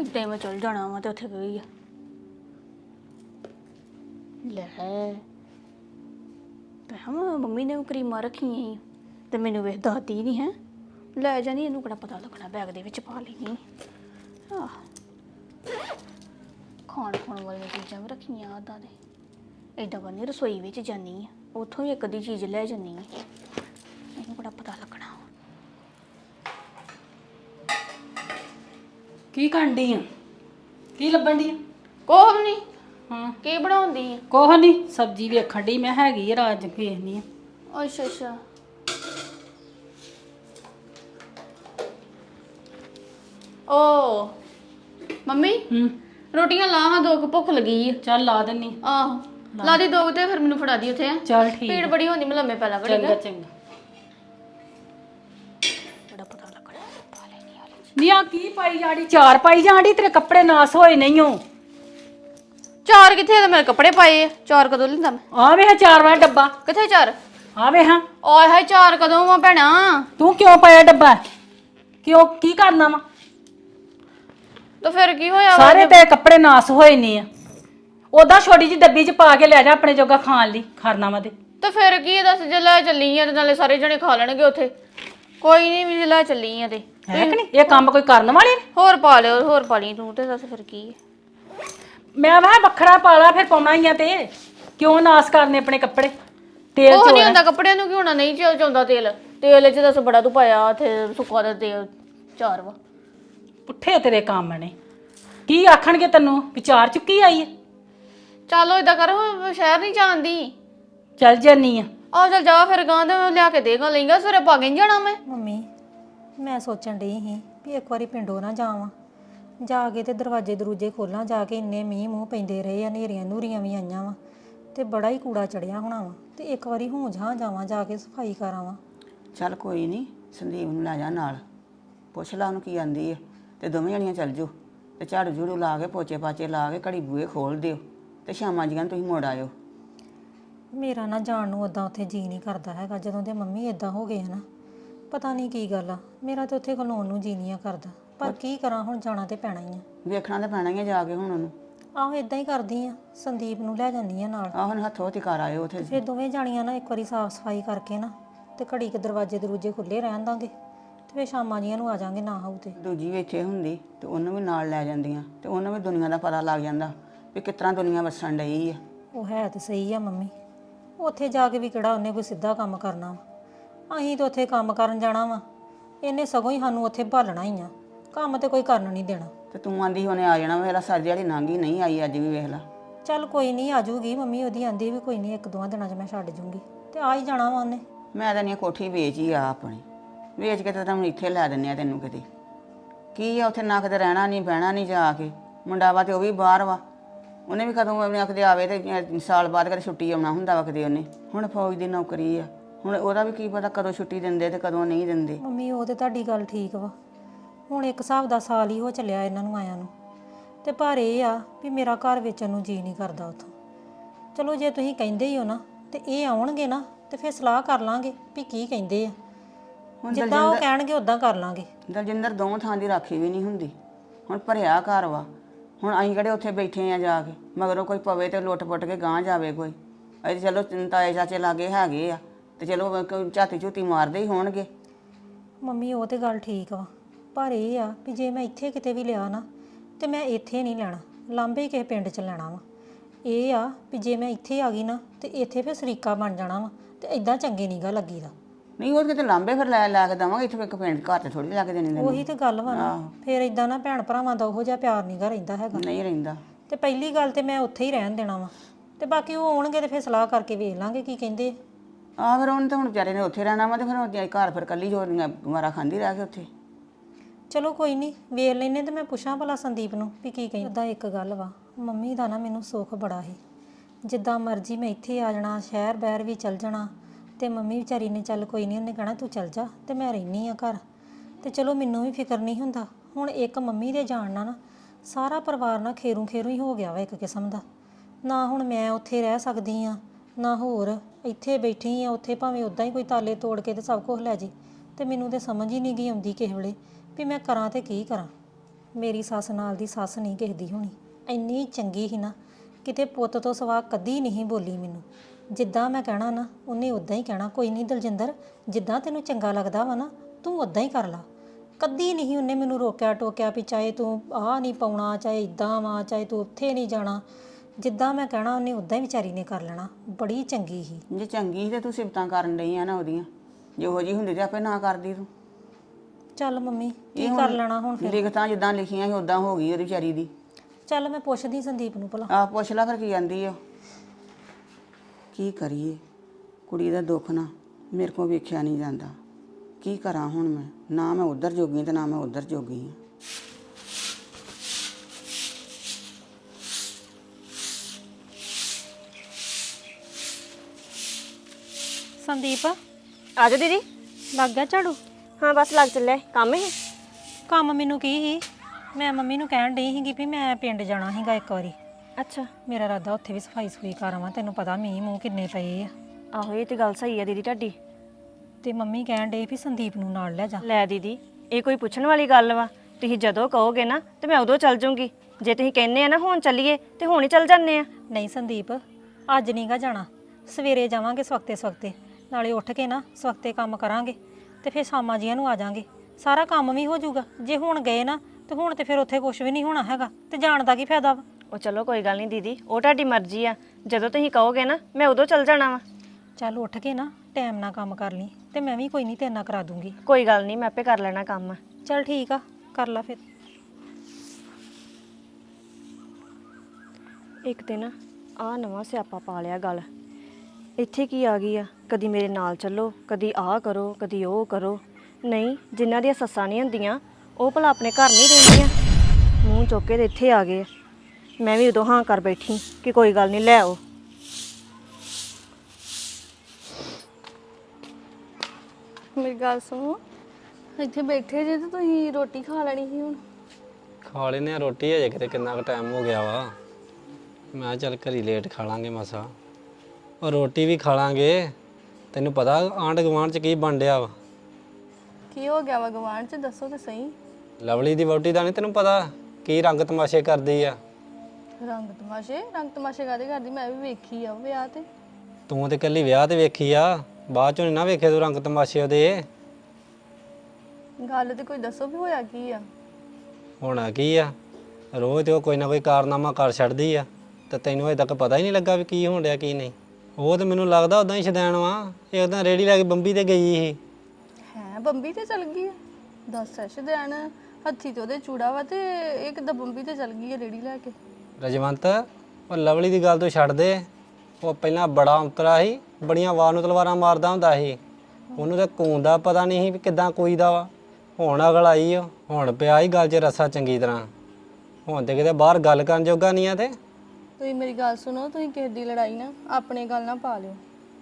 ਏਦਾਂ ਹੀ ਮੈਂ ਚਲ ਜਾਣਾ ਵਾ ਤੇ ਉੱਥੇ ਗਈ ਆ। ਲੈ ਪਹਿਲਾਂ ਮੰਮੀ ਨੇ ਉਹ ਕਰੀਮਾਂ ਰੱਖੀਆਂ ਸੀ ਤੇ ਮੈਨੂੰ ਵੇਖ ਦਾਦੀ ਨਹੀਂ ਹੈ। ਲੈ ਜਾਨੀ ਇਹਨੂੰ ਕਿਹੜਾ ਪਤਾ ਲੱਗਣਾ ਬੈਗ ਦੇ ਵਿੱਚ ਪਾ ਲੈਣੀ ਆਹ। ਖਾਣ ਖੋਣ ਵਾਲੀਆਂ ਚੀਜ਼ਾਂ ਵੀ ਰੱਖੀਆਂ ਆਦਾਂ ਦੇ। ਏਦਾਂ ਕਰਨੀ ਰਸੋਈ ਵਿੱਚ ਜਾਨੀ ਆ ਉੱਥੋਂ ਹੀ ਇੱਕ ਅੱਧੀ ਚੀਜ਼ ਲੈ ਜਾਨੀ ਆ। ਇਹਨੂੰ ਬੜਾ ਪਤਾ ਲੱਗਣਾ। ਕੀ ਕਰਦੀ ਆ? ਕੀ ਲੱਭਣ ਦੀ ਕੋਹ ਨਹੀਂ ਹਾਂ। ਕੀ ਬਣਾਉਂਦੀ ਆ? ਕੋਹ ਨਹੀਂ ਸਬਜ਼ੀ ਵੇਖਣ ਦੀ ਮੈਂ ਹੈਗੀ ਆ ਰਾਜ ਵੇਖਨੀ ਆ। ਅੱਛਾ ਅੱਛਾ। ਓ ਮੰਮੀ? ਹੂੰ। ਰੋਟੀਆਂ ਲਾਵਾਂ ਦੋ ਕੁ ਭੁੱਖ ਲੱਗੀ ਆ। ਚੱਲ ਲਾ ਦਿੰਨੀ। ਆਹੋ ਲਾ ਦੀ। ਦੋ ਤੇ ਫਿਰ ਮੈਨੂੰ ਫੜਾ ਦੀ ਉੱਥੇ ਚੱਲ ਠੀਕ ਭੀੜ ਬੜੀ ਹੁੰਦੀ ਮੈਂ ਲੰਮੇ ਪਹਿਲਾਂ ਬੜੀ ਚੰਗਾ ਚੰਗਾ। ਨੀ ਆ ਕੀ ਪਾਈ ਜਾੜੀ? ਚਾਰ ਪਾਈ ਜਾੜੀ ਤੇਰੇ ਕੱਪੜੇ ਨਾਸ ਹੋਏ ਨਹੀਂ ਹੋ ਚਾਰ ਕਿੱਥੇ ਆ ਤੇ ਮੇਰੇ ਕੱਪੜੇ ਪਾਏ ਆ? ਚਾਰ ਕਦੋਂ ਲਿੰਦਾ ਮੈਂ? ਆ ਵੇ ਚਾਰ ਵਾਲਾ ਡੱਬਾ। ਕਿੱਥੇ ਚਾਰ? ਆ ਵੇ ਹਾਂ ਓਏ ਹਾਏ ਚਾਰ ਕਦੋਂ ਆ ਭੈਣਾ? ਤੂੰ ਕਿਉਂ ਪਾਇਆ ਡੱਬਾ? ਕਿਉਂ ਕੀ ਕਰਨਾ ਵਾ? ਤਾਂ ਫਿਰ ਕੀ ਹੋਇਆ ਵਾ? ਸਾਰੇ ਤੇਰੇ ਕੱਪੜੇ ਨਾਸ ਹੋਏ ਨਹੀਂ ਆ। ਉਦਾਂ ਛੋਟੀ ਜੀ ਡੱਬੀ 'ਚ ਪਾ ਕੇ ਲੈ ਜਾ ਆਪਣੇ ਜੋਗਾ ਖਾਣ ਲਈ ਖਰਨਾ ਵਾ ਤੇ ਤਾਂ ਫਿਰ ਕੀ ਆ, ਦੱਸ ਜੇ ਲੈ ਚੱਲੀ ਆ ਤੇ ਨਾਲੇ ਸਾਰੇ ਜਣੇ ਖਾ ਲੈਣਗੇ ਉੱਥੇ। ਕੋਈ ਨਹੀਂ ਵੀ ਜੇ ਲੈ ਚੱਲੀ ਆ ਤੇ। ਹੈ ਕਿ ਨਹੀਂ? ਇਹ ਕੰਮ ਕੋਈ ਕਰਨ ਵਾਲੀ ਨੇ? ਹੋਰ ਪਾ ਲਿਓ ਹੋਰ ਪਾ ਲਈ ਤੂੰ ਤੇ ਦੱਸ ਫਿਰ ਕੀ ਆ? ਮੈਂ ਵਾ ਵੱਖਰਾ ਪਾ ਲਾ ਫਿਰ ਪਾਉਣਾ ਹੀ ਆ ਤੇ। ਕਿਉਂ ਨਾਸ ਕਰਨੇ ਆਪਣੇ ਕੱਪੜੇ? ਤੇਲ ਉਹ ਚ ਨਹੀਂ ਹੁੰਦਾ ਕੱਪੜਿਆਂ ਨੂੰ ਕੀ ਹੋਣਾ ਨਹੀਂ ਚ ਚਾਉਂਦਾ ਤੇਲ। ਤੇਲ ਚ ਦੱਸ ਬੜਾ ਤੂੰ ਪਾਇਆ ਤੇ ਸੁੱਕਾ ਦਾ ਤੇਲ ਚਾਰ ਵਾ। ਪੁੱਠੇ ਤੇਰੇ ਕੰਮ ਨੇ। ਕੀ ਆਖਣਗੇ ਤੈਨੂੰ ਵਿਚਾਰ ਚੁੱਕੀ ਆਈ ਹੈ ਚਲੋ ਇਦਾਂ ਕਰ ਸ਼ਹਿਰ ਨਹੀਂ ਜਾਂਦੀ ਚੱਲ ਜਾਨੀ ਆ। ਆ ਚੱਲ ਜਾ ਫਿਰ ਗਾਂ ਤੇ ਮੈਂ ਲਿਆ ਕੇ ਦੇਗਾ ਲਈਗਾ ਸਵੇਰੇ ਪਾ ਕੇ ਨੀ ਜਾਣਾ ਮੈਂ। ਮੰਮੀ ਮੈਂ ਸੋਚਣ ਡਈ ਸੀ ਵੀ ਇੱਕ ਵਾਰੀ ਪਿੰਡੋਂ ਨਾ ਜਾਵਾਂ। ਜਾ ਕੇ ਤੇ ਦਰਵਾਜ਼ੇ ਦਰੂਜੇ ਖੋਲਾਂ ਜਾ ਕੇ ਇੰਨੇ ਮੀਂਹ ਮੂੰਹ ਪੈਂਦੇ ਰਹੇ ਆ ਨੇਰੀਆਂ ਨੂਰੀਆਂ ਵੀ ਆਈਆਂ ਵਾ। ਤੇ ਬੜਾ ਹੀ ਕੂੜਾ ਚੜਿਆ ਹੋਣਾ ਵਾ। ਤੇ ਇੱਕ ਵਾਰੀ ਹੋਂ ਜਾਂ ਜਾਵਾਂ ਜਾ ਕੇ ਸਫ਼ਾਈ ਕਰਾਵਾਂ। ਚੱਲ ਕੋਈ ਨਹੀਂ ਸੰਦੀਪ ਨੂੰ ਲੈ ਜਾ ਨਾਲ। ਪੁੱਛ ਲਾ ਉਹਨੂੰ ਕੀ ਆਂਦੀ ਹੈ ਤੇ ਦੋਵੇਂ ਜਣੀਆਂ ਚੱਲ ਜਾਓ। ਤੇ ਝਾੜੂ ਝੂੜੂ ਲਾ ਕੇ ਪੋਚੇ ਪਾਚੇ ਲਾ ਕੇ ਘੜੀ ਬੂਏ ਖੋਲ ਦਿਓ। ਤੇ ਸ਼ਾਮਾਂ ਜੀਆਂ ਨੂੰ ਤੁਸੀਂ ਮੁੜ ਆਇਓ। ਮੇਰਾ ਨਾ ਜਾਣ ਨੂੰ ਉਦਾਂ ਉੱਥੇ ਜੀ ਨਹੀਂ ਕਰਦਾ ਹੈਗਾ ਜਦੋਂ ਦੇ ਮੰਮੀ ਇਦਾਂ ਹੋ ਗਏ ਆ ਨਾ। ਪਤਾ ਨਹੀਂ ਕੀ ਗੱਲ ਆ ਮੇਰਾ ਤੇ ਉੱਥੇ ਖਲੋਣ ਨੂੰ ਜੀ ਨਹੀਂ ਆ ਕਰਦਾ। ਪਰ ਕੀ ਕਰਾਂ ਹੁਣ ਜਾਣਾ ਤੇ ਪੈਣਾ ਹੀ ਆ। ਵੇਖਣਾ ਤਾਂ ਪੈਣਾ ਹੀ ਆ ਜਾ ਕੇ ਹੁਣ ਉਹਨੂੰ। ਆਹੋ ਇਦਾਂ ਹੀ ਕਰਦੀ ਆ ਸੰਦੀਪ ਨੂੰ ਲੈ ਜਾਂਦੀ ਆ ਨਾਲ। ਆਹ ਹੁਣ ਹੱਥੋਂ ਹੱਥੀ ਕਰ ਆਇਓ ਉੱਥੇ। ਫਿਰ ਦੋਵੇਂ ਜਾਣੀਆਂ ਨਾ ਇੱਕ ਵਾਰੀ ਸਾਫ਼ ਸਫ਼ਾਈ ਕਰਕੇ ਨਾ ਤੇ ਘੜੀ ਕੇ ਦਰਵਾਜ਼ੇ ਦਰੂਜੇ ਖੁੱਲੇ ਰਹਿਣ ਦਾਂਗੇ। ਤੇ ਫਿਰ ਸ਼ਾਮਾਂ ਜੀਆਂ ਨੂੰ ਆ ਜਾਾਂਗੇ ਨਾ ਹੋਊ ਤੇ। ਦੂਜੀ ਵੀ ਇੱਥੇ ਹੁੰਦੀ ਤੇ ਉਹਨੂੰ ਵੀ ਨਾਲ ਲੈ ਜਾਂਦੀਆਂ ਤੇ ਉਹਨੂੰ ਵੀ ਦੁਨੀਆ ਦਾ ਪਤਾ ਲੱਗ ਜਾਂਦਾ ਵੀ ਤਰ੍ਹਾਂ ਦੁਨੀਆ ਵਸਣ ਡਈ ਆ। ਉਹ ਹੈ ਤੇ ਸਹੀ ਆ ਮੰਮੀ। ਉੱਥੇ ਜਾ ਕੇ ਵੀ ਕਿਹੜਾ ਉਹਨੇ ਕੋਈ ਸਿੱਧਾ ਕੰਮ ਕਰਨਾ ਵਾ। ਅਸੀਂ ਤਾਂ ਉੱਥੇ ਕੰਮ ਕਰਨ ਜਾਣਾ ਵਾ। ਇਹਨੇ ਸਗੋਂ ਹੀ ਸਾਨੂੰ ਉੱਥੇ ਭਾਲਣਾ ਹੀ ਆ। ਕੰਮ ਤੇ ਕੋਈ ਕਰਨ ਨਹੀਂ ਦੇਣਾ। ਤੇ ਤੂੰ ਆਂਦੀ ਉਹਨੇ ਆ ਜਾਣਾ ਵੇਲਾ ਸਾਰੀ ਦਿਹਾੜੀ ਲੰਘੀ ਨਹੀਂ ਆਈ ਅੱਜ ਵੀ ਵੇਖ ਲਾ। ਚੱਲ ਕੋਈ ਨਹੀਂ ਆ ਜਾਊਗੀ ਮੰਮੀ ਉਹਦੀ ਆਂਦੀ ਵੀ ਕੋਈ ਨਹੀਂ ਇੱਕ ਦੋਵਾਂ ਦਿਨਾਂ 'ਚ ਮੈਂ ਛੱਡ ਜੂੰਗੀ। ਤੇ ਆ ਹੀ ਜਾਣਾ ਵਾ ਉਹਨੇ। ਮੈਂ ਤਾਂ ਨਹੀਂ ਕੋਠੀ ਵੇਚ ਹੀ ਆ ਆਪਣੀ। ਵੇਚ ਕੇ ਤਾਂ ਤੈਨੂੰ ਇੱਥੇ ਲੈ ਦਿੰਨੇ ਆ ਤੈਨੂੰ ਕਿਤੇ। ਕੀ ਆ ਉੱਥੇ ਨਾ ਕਿਤੇ ਰਹਿਣਾ ਨਹੀਂ ਬਹਿਣਾ ਨਹੀਂ ਜਾ ਕੇ। ਮੁੰਡਾ ਵਾ ਤੇ ਉਹ ਵੀ ਬਾਹਰ ਵਾ। ਉਹਨੇ ਵੀ ਕਦੋਂ ਆਪਣੇ ਕਿਤੇ ਆਵੇ ਤੇ ਸਾਲ ਬਾਅਦ ਕਦੇ ਛੁੱਟੀ ਆਉਣਾ ਹੁੰਦਾ ਵਾ ਕਿਤੇ ਉਹਨੇ। ਹੁਣ ਫੌਜ ਦੀ ਨੌਕਰੀ ਆ। ਹੁਣ ਉਹਦਾ ਵੀ ਕੀ ਪਤਾ ਕਦੋਂ ਛੁੱਟੀ ਦਿੰਦੇ ਤੇ ਕਦੋਂ ਨਹੀਂ ਦਿੰਦੇ। ਮੰਮੀ, ਉਹ ਤੇ ਤੁਹਾਡੀ ਗੱਲ ਠੀਕ ਵਾ। ਹੁਣ ਇੱਕ ਹਿਸਾਬ ਦਾ ਸਾਲ ਹੀ ਹੋ ਚੱਲਿਆ ਇਹਨਾਂ ਨੂੰ ਆਇਆਂ ਨੂੰ। ਤੇ ਪਰ ਇਹ ਆ ਵੀ ਮੇਰਾ ਘਰ ਵੇਚਣ ਨੂੰ ਜੀ ਨਹੀਂ ਕਰਦਾ ਉਥੋਂ। ਚਲੋ ਜੇ ਤੁਸੀਂ ਕਹਿੰਦੇ ਹੀ ਹੋ ਨਾ ਤੇ ਇਹ ਆਉਣਗੇ ਨਾ ਤੇ ਫਿਰ ਸਲਾਹ ਕਰ ਲਾਂਗੇ ਵੀ ਕੀ ਕਹਿੰਦੇ ਆ। ਹੁਣ ਜਿੱਦਾਂ ਉਹ ਕਹਿਣਗੇ ਉਦਾਂ ਕਰ ਲਾਂਗੇ। ਦਲਜਿੰਦਰ ਦੋਵਾਂ ਥਾਂ ਦੀ ਰਾਖੀ ਵੀ ਨਹੀਂ ਹੁੰਦੀ। ਹੁਣ ਭਰਿਆ ਘਰ ਵਾ। ਹੁਣ ਅਸੀਂ ਕਿਹੜੇ ਉੱਥੇ ਬੈਠੇ ਆ ਜਾ ਕੇ। ਮਗਰੋਂ ਕੋਈ ਪਵੇ ਤੇ ਲੁੱਟ ਪੁੱਟ ਕੇ ਗਾਂ ਜਾਵੇ ਕੋਈ। ਅਸੀਂ ਤੇ ਚਲੋ ਤਾਏ ਚਾਚੇ ਲਾਗੇ ਹੈਗੇ ਆ। ਤੇ ਚਲੋ ਕੋਈ ਝਾਤੀ ਝੂਤੀ ਮਾਰਦੇ ਹੀ ਹੋਣਗੇ। ਮੰਮੀ ਉਹ ਤੇ ਗੱਲ ਠੀਕ ਵਾ। ਪਰ ਇਹ ਆ ਵੀ ਜੇ ਮੈਂ ਇੱਥੇ ਕਿਤੇ ਵੀ ਲਿਆ ਨਾ ਤੇ ਮੈਂ ਇੱਥੇ ਨਹੀਂ ਲੈਣਾ। ਲਾਂਬੇ ਕਿਸੇ ਪਿੰਡ 'ਚ ਲੈਣਾ ਵਾ। ਇਹ ਆ ਵੀ ਜੇ ਮੈਂ ਇੱਥੇ ਆ ਗਈ ਨਾ ਤੇ ਇੱਥੇ ਫਿਰ ਸਰੀਕਾ ਬਣ ਜਾਣਾ ਵਾ। ਤੇ ਇਦਾਂ ਚੰਗੇ ਨਹੀਂਗਾ ਲੱਗੀਦਾ। ਨਹੀਂ ਉਹ ਕਿਤੇ ਲਾਂਬੇ ਫਿਰ ਲੈ ਲੈ ਕੇ ਦਵਾਂਗੇ ਇੱਥੇ ਇੱਕ ਪਿੰਡ ਘਰ ਤੇ ਥੋੜੀ ਲੈ ਕੇ ਦੇਣੀ ਉਹੀ ਤੇ ਗੱਲ ਵਾ ਨਾ। ਫਿਰ ਇਦਾਂ ਨਾ ਭੈਣ ਭਰਾਵਾਂ ਦਾ ਉਹੋ ਜਿਹਾ ਪਿਆਰ ਨਹੀਂਗਾ ਰਹਿੰਦਾ ਹੈਗਾ। ਨਹੀਂ ਰਹਿੰਦਾ। ਤੇ ਪਹਿਲੀ ਗੱਲ ਤੇ ਮੈਂ ਉੱਥੇ ਹੀ ਰਹਿਣ ਦੇਣਾ ਵਾ। ਤੇ ਬਾਕੀ ਉਹ ਆਉਣਗੇ ਤੇ ਫਿਰ ਸਲਾਹ ਕਰਕੇ ਵੇਖ ਲਾਂਗੇ ਕੀ ਕਹਿੰਦੇ ਆ। ਫਿਰ ਉਹਨੇ ਤਾਂ ਹੁਣ ਵਿਚਾਰੇ ਨੇ ਉੱਥੇ ਰਹਿਣਾ ਵਾ ਤੇ ਫਿਰ ਉਹ ਜੇ ਘਰ ਫਿਰ ਕੱਲੀ ਜੋ ਮਾਰਾ ਖਾਂਦੀ ਰਹਿ ਕੇ ਉੱਥੇ। ਚਲੋ ਕੋਈ ਨਹੀਂ ਵੇਖ ਲੈਨੇ ਤੇ ਮੈਂ ਪੁੱਛਾਂ ਭਲਾ ਸੰਦੀਪ ਨੂੰ ਵੀ ਕੀ ਕਹਿੰਦਾ। ਇੱਕ ਗੱਲ ਵਾ ਮੰਮੀ ਦਾ ਨਾ ਮੈਨੂੰ ਸੁੱਖ ਬੜਾ ਹੈ। ਜਿੱਦਾਂ ਮਰਜ਼ੀ ਮੈਂ ਇੱਥੇ ਆ ਜਾਣਾ ਸ਼ਹਿਰ ਬਹਿਰ ਵੀ ਚਲ ਜਾਣਾ ਤੇ ਮੰਮੀ ਵਿਚਾਰੀ ਨੇ ਚੱਲ ਕੋਈ ਨਹੀਂ ਉਹਨੇ ਕਹਿਣਾ ਤੂੰ ਚੱਲ ਜਾ ਤੇ ਮੈਂ ਰਹਿਨੀ ਆ ਘਰ। ਤੇ ਚਲੋ ਮੈਨੂੰ ਵੀ ਫਿਕਰ ਨਹੀਂ ਹੁੰਦਾ। ਹੁਣ ਇੱਕ ਮੰਮੀ ਦੇ ਜਾਣ ਨਾਲ ਨਾ ਸਾਰਾ ਪਰਿਵਾਰ ਨਾ ਖੇਰੂ ਖੇਰੂ ਹੀ ਹੋ ਗਿਆ ਵਾ ਇੱਕ ਕਿਸਮ ਦਾ। ਨਾ ਹੁਣ ਮੈਂ ਉੱਥੇ ਰਹਿ ਸਕਦੀ ਆ, ਨਾ ਹੋਰ। ਇੱਥੇ ਬੈਠੀ ਆ, ਉੱਥੇ ਭਾਵੇਂ ਉਦਾਂ ਹੀ ਕੋਈ ਤਾਲੇ ਤੋੜ ਕੇ ਤੇ ਸਭ ਕੁਝ ਲੈ ਜੇ। ਤੇ ਮੈਨੂੰ ਤੇ ਸਮਝ ਹੀ ਨਹੀਂ ਗਈ ਆਉਂਦੀ ਕਿਸੇ ਵੇਲੇ ਵੀ ਮੈਂ ਕਰਾਂ ਤੇ ਕੀ ਕਰਾਂ। ਮੇਰੀ ਸੱਸ ਨਾਲ ਦੀ ਸੱਸ ਨਹੀਂ ਕਿਸਦੀ ਹੋਣੀ। ਇੰਨੀ ਚੰਗੀ ਸੀ ਨਾ, ਕਿਤੇ ਪੁੱਤ ਤੋਂ ਸਵਾ ਕਦੀ ਨਹੀਂ ਬੋਲੀ ਮੈਨੂੰ। ਜਿੱਦਾਂ ਮੈਂ ਕਹਿਣਾ ਨਾ ਉਹਨੇ ਉਦਾਂ ਹੀ ਕਹਿਣਾ ਕੋਈ ਨਹੀਂ ਦਲਜਿੰਦਰ ਜਿੱਦਾਂ ਤੈਨੂੰ ਚੰਗਾ ਲੱਗਦਾ ਵਾ ਨਾ ਤੂੰ ਉਦਾਂ ਹੀ ਕਰ ਲਾ। ਕਦੀ ਨਹੀਂ ਉਹਨੇ ਮੈਨੂੰ ਰੋਕਿਆ ਟੋਕਿਆ ਵੀ ਚਾਹੇ ਤੂੰ ਆਹ ਨਹੀਂ ਪਾਉਣਾ ਚਾਹੇ ਇਦਾਂ ਵਾ ਚਾਹੇ ਤੂੰ ਉੱਥੇ ਨਹੀਂ ਜਾਣਾ। ਜਿੱਦਾਂ ਮੈਂ ਕਹਿਣਾ ਉਹਨੇ ਉਦਾਂ ਹੀ ਵਿਚਾਰੀ ਨੇ ਕਰ ਲੈਣਾ। ਬੜੀ ਚੰਗੀ ਸੀ। ਜੇ ਚੰਗੀ ਸੀ ਤੇ ਤੂੰ ਸਿਫਤਾਂ ਕਰਨ ਡਈ ਆ ਨਾ ਉਹਦੀਆਂ। ਜੇ ਉਹੋ ਜੀ ਹੁੰਦੀ ਤੇ ਆਪੇ ਨਾ ਕਰਦੀ ਤੂੰ। ਚੱਲ ਮੰਮੀ ਕੀ ਕਰ ਲੈਣਾ ਹੁਣ ਫਿਰ? ਲਿਖਤਾਂ ਜਿੱਦਾਂ ਲਿਖੀਆਂ ਸੀ ਉਦਾਂ ਹੋ ਗਈ ਉਹਦੀ ਵਿਚਾਰੀ ਦੀ। ਚੱਲ ਮੈਂ ਪੁੱਛਦੀ ਸੰਦੀਪ ਨੂੰ ਭਲਾ। ਆਹ ਪੁੱਛ ਲੈ ਫਿਰ ਕੀ ਜਾਂਦੀ ਆ। ਕੀ ਕਰੀਏ? ਕੁੜੀ ਦਾ ਦੁੱਖ ਨਾ ਮੇਰੇ ਕੋਲ ਵੇਖਿਆ ਨਹੀਂ ਜਾਂਦਾ। ਕੀ ਕਰਾਂ ਹੁਣ ਮੈਂ? ਨਾ ਮੈਂ ਉਧਰ ਜੋਗੀ ਤੇ ਨਾ ਮੈਂ ਉਧਰ ਜੋਗੀ ਆ ਸੰਦੀਪ? ਆ ਜਾ ਦੀਦੀ। ਲੱਗ ਗਿਆ ਝਾੜੂ? ਹਾਂ ਬਸ ਲੱਗ ਚੱਲਿਆ। ਕੰਮ ਹੀ? ਕੰਮ ਮੈਨੂੰ ਕੀ ਸੀ? ਮੈਂ ਮੰਮੀ ਨੂੰ ਕਹਿਣ ਡਈ ਸੀਗੀ ਵੀ ਮੈਂ ਪਿੰਡ ਜਾਣਾ ਸੀਗਾ ਇੱਕ ਵਾਰੀ। ਅੱਛਾ ਮੇਰਾ ਇਰਾਦਾ ਉੱਥੇ ਵੀ ਸਫ਼ਾਈ ਸੁਫਾਈ ਕਰਾਵਾਂ ਤੈਨੂੰ ਪਤਾ ਮੀਂਹ ਮੂੰਹ ਕਿੰਨੇ ਪਏ ਆ। ਆਹੋ ਇਹ ਤੇ ਗੱਲ ਸਹੀ ਆ ਦੀਦੀ ਤੁਹਾਡੀ। ਤੇ ਮੰਮੀ ਕਹਿਣ ਡਈ ਵੀ ਸੰਦੀਪ ਨੂੰ ਨਾਲ ਲੈ ਜਾ। ਲੈ ਦੀਦੀ ਇਹ ਕੋਈ ਪੁੱਛਣ ਵਾਲੀ ਗੱਲ ਵਾ। ਤੁਸੀਂ ਜਦੋਂ ਕਹੋਗੇ ਨਾ ਤੇ ਮੈਂ ਉਦੋਂ ਚੱਲ ਜਾਊਂਗੀ। ਜੇ ਤੁਸੀਂ ਕਹਿੰਦੇ ਆ ਨਾ ਹੁਣ ਚੱਲੀਏ ਤੇ ਹੁਣ ਹੀ ਚੱਲ ਜਾਂਦੇ ਆ। ਨਹੀਂ ਸੰਦੀਪ ਅੱਜ ਨਹੀਂਗਾ ਜਾਣਾ। ਸਵੇਰੇ ਜਾਵਾਂਗੇ ਸਵਖਤੇ ਸਵਖਤੇ। ਨਾਲੇ ਉੱਠ ਕੇ ਨਾ ਸਵਖਤੇ ਕੰਮ ਕਰਾਂਗੇ ਤੇ ਫਿਰ ਸ਼ਾਮਾਂ ਜੀਆਂ ਨੂੰ ਆ ਜਾਾਂਗੇ। ਸਾਰਾ ਕੰਮ ਵੀ ਹੋ ਜਾਊਗਾ। ਜੇ ਹੁਣ ਗਏ ਨਾ ਤੇ ਹੁਣ ਤੇ ਫਿਰ ਉੱਥੇ ਕੁਝ ਵੀ ਨਹੀਂ ਹੋਣਾ ਹੈਗਾ ਤੇ ਜਾਣ ਦਾ ਕੀ ਫਾਇਦਾ ਵਾ? ਉਹ ਚਲੋ ਕੋਈ ਗੱਲ ਨਹੀਂ ਦੀਦੀ ਉਹ ਤੁਹਾਡੀ ਮਰਜ਼ੀ ਆ। ਜਦੋਂ ਤੁਸੀਂ ਕਹੋਗੇ ਨਾ ਮੈਂ ਉਦੋਂ ਚੱਲ ਜਾਣਾ ਵਾ। ਚੱਲ ਉੱਠ ਕੇ ਨਾ ਟਾਈਮ ਨਾਲ ਕੰਮ ਕਰ ਲਈ ਤੇ ਮੈਂ ਵੀ ਕੋਈ ਨਹੀਂ ਤੇਰੇ ਨਾਲ ਕਰਾ ਦੂੰਗੀ। ਕੋਈ ਗੱਲ ਨਹੀਂ ਮੈਂ ਆਪੇ ਕਰ ਲੈਣਾ ਕੰਮ। ਚੱਲ ਠੀਕ ਆ ਕਰ ਲਾ ਫਿਰ। ਇੱਕ ਦਿਨ ਆ ਨਵਾਂ ਸਿਆਪਾ ਪਾ ਲਿਆ ਗੱਲ। ਇੱਥੇ ਕੀ ਆ ਗਈ ਆ? ਕਦੀ ਮੇਰੇ ਨਾਲ ਚੱਲੋ ਕਦੀ ਆਹ ਕਰੋ ਕਦੀ ਉਹ ਕਰੋ। ਨਹੀਂ ਜਿਨ੍ਹਾਂ ਦੀਆਂ ਸੱਸਾਂ ਨਹੀਂ ਹੁੰਦੀਆਂ ਉਹ ਭਲਾ ਆਪਣੇ ਘਰ ਨਹੀਂ ਰਹਿੰਦੀਆਂ। ਮੂੰਹ ਚੁੱਕ ਕੇ ਤੇ ਇੱਥੇ ਆ ਗਏ। ਆ। ਮੈਂ ਵੀ ਉਦੋਂ ਹਾਂ ਕਰ ਬੈਠੀ ਕਿ ਕੋਈ ਗੱਲ ਨਹੀਂ ਲੈ ਆਓ। ਮੇਰੀ ਗੱਲ ਸੁਣੋ ਇੱਥੇ ਬੈਠੇ ਜੇ ਤੇ ਤੁਸੀਂ ਰੋਟੀ ਖਾ ਲੈਣੀ ਸੀ ਹੁਣ। ਖਾ ਲੈਨੇ ਆ ਰੋਟੀ ਹਜੇ ਕਿਤੇ ਕਿੰਨਾ ਕੁ ਟਾਈਮ ਹੋ ਗਿਆ ਵਾ। ਮੈਂ ਕਿਹਾ ਚੱਲ ਘਰੀ ਲੇਟ ਖਾ ਲਾਂਗੇ ਮਸਾ। ਉਹ ਰੋਟੀ ਵੀ ਖਾ ਲਾਂਗੇ। ਤੈਨੂੰ ਪਤਾ ਆਂਢ ਗੁਆਂਢ ਚ ਕੀ ਬਣ ਡਿਆ ਵਾ? ਕੀ ਹੋ ਗਿਆ ਵਾ ਗਵਾਂਢ ਚ? ਦੱਸੋ ਤੇ ਸਹੀ। ਲਵਲੀ ਦੀ ਵਹੁਟੀ ਦਾ ਨਹੀਂ ਤੈਨੂੰ ਪਤਾ ਕੀ ਰੰਗ ਤਮਾਸ਼ੇ ਕਰਦੀ ਆ? ਰੰਗ ਤਮਾਸ਼ੇ ਰੰਗ ਤਮਾਸ਼ੇ ਕਾਦੇ ਕਰਦੀ ਮੈਂ ਵੀ ਵੇਖੀ ਆ ਵਿਆਹ ਤੇ। ਤੂੰ ਤੇ ਕੱਲੀ ਵਿਆਹ ਤੇ ਵੇਖੀ ਆ ਬਾਅਦ ਚੋਂ ਨੀ ਨਾ ਵੇਖੇ ਤੂੰ ਰੰਗ ਤਮਾਸ਼ੇ ਉਹਦੇ। ਗੱਲ ਤੇ ਕੋਈ ਦੱਸੋ ਵੀ ਹੋਇਆ ਕੀ ਆ? ਹੋਣਾ ਕੀ ਆ? ਰੋਜ਼ ਤੇ ਉਹ ਕੋਈ ਨਾ ਕੋਈ ਕਾਰਨਾਮਾ ਕਰ ਛੱਡਦੀ ਆ। ਤੇ ਤੈਨੂੰ ਅਜੇ ਤੱਕ ਪਤਾ ਹੀ ਨਹੀਂ ਲੱਗਾ ਵੀ ਕੀ ਹੋਣ ਡਿਆ ਕੀ ਨਹੀਂ। ਉਹ ਤੇ ਮੈਨੂੰ ਲੱਗਦਾ ਉਦਾਂ ਹੀ ਛਦੈਣ ਵਾ। ਇਹ ਉਦਾਂ ਰੇੜੀ ਲੈ ਕੇ ਬੰਬੀ ਤੇ ਗਈ ਸੀ। ਹੈ ਬੰਬੀ ਤੇ ਚਲ ਗਈ ਆ? ਦੱਸ ਐਸ਼ ਦੇਣ ਹੱਥੀ ਤੇ ਉਹਦੇ ਚੂੜਾ ਵਾ ਤੇ ਇਹ ਕਿੱਦਾਂ ਬੰਬੀ ਤੇ ਚਲ ਗਈ ਆ ਰੇੜੀ ਲੈ ਕੇ? ਰਜਵੰਤ ਉਹ ਲਵਲੀ ਦੀ ਗੱਲ ਤੋਂ ਛੱਡ ਦੇ। ਉਹ ਪਹਿਲਾਂ ਬੜਾ ਅੰਤਰਾ ਸੀ ਬੜੀਆਂ ਵਾਰ ਨੂੰ ਤਲਵਾਰਾਂ ਮਾਰਦਾ ਹੁੰਦਾ ਸੀ। ਉਹਨੂੰ ਤਾਂ ਕੂਨ ਦਾ ਪਤਾ ਨਹੀਂ ਸੀ ਵੀ ਕਿਦਾਂ ਕੋਈ ਦਾ ਵਾ। ਹੁਣ ਅਗਲ ਆਈ ਹੁਣ ਪਿਆ ਹੀ ਗੱਲ 'ਚ ਰਸਾ ਚੰਗੀ ਤਰ੍ਹਾਂ। ਹੁਣ ਤੇ ਕਿਤੇ ਬਾਹਰ ਗੱਲ ਕਰਨ ਜੋਗਾ ਨਹੀਂ ਆ ਤੇ। ਤੁਸੀਂ ਮੇਰੀ ਗੱਲ ਸੁਣੋ ਤੁਸੀਂ ਕਿਸੇ ਦੀ ਲੜਾਈ ਨਾ ਆਪਣੇ ਗੱਲ ਨਾ ਪਾ ਲਿਓ।